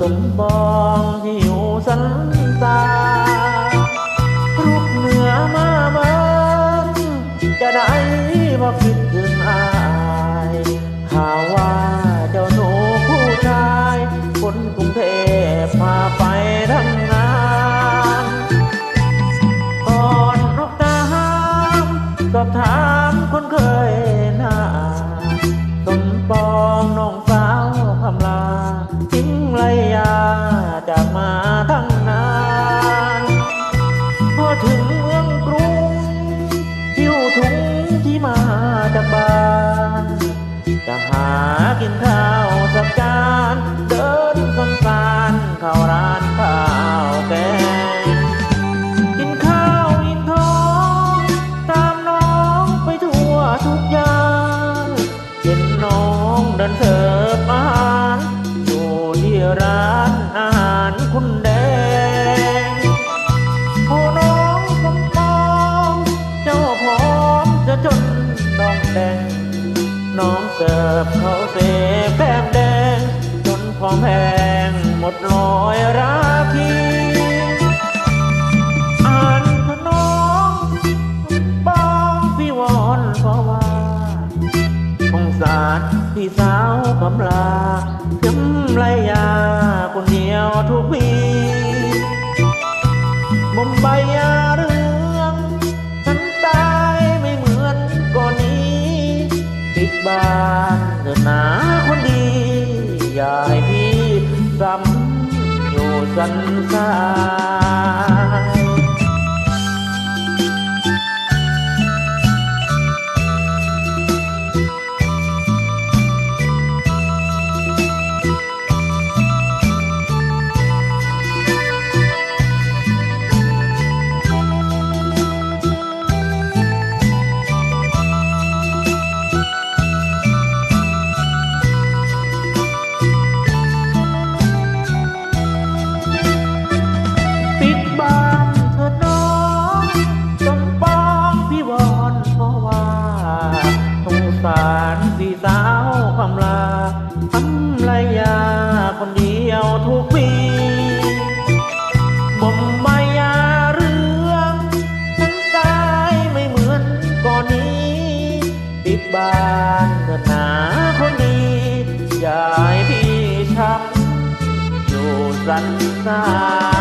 สมบองที่อยู่สัน ถึงเมืองกรุงหิ้วถุงที่มาจากบ้านจะหากินข้าว สิร์ฟเขาเสพแก้มแดง จนพอแพงหมดลอยราคีอ่านขนองปองพี่วอนเพราะว่าสงสารพี่สาวกำลาถึงไรยาคนเดียวทุกปีมุมใบยา บ้านเถิดหนาคนดี อย่าให้พี่ซ้ำอยู่สันสานานสี่สาวคำลาทำไรยาคนเดียวทุกปีบ่มใบยาเรื่องตายไม่เหมือนก่อนนี้ ติดบ้านเถิหนาคนดียายพี่ชักอยู่สันสา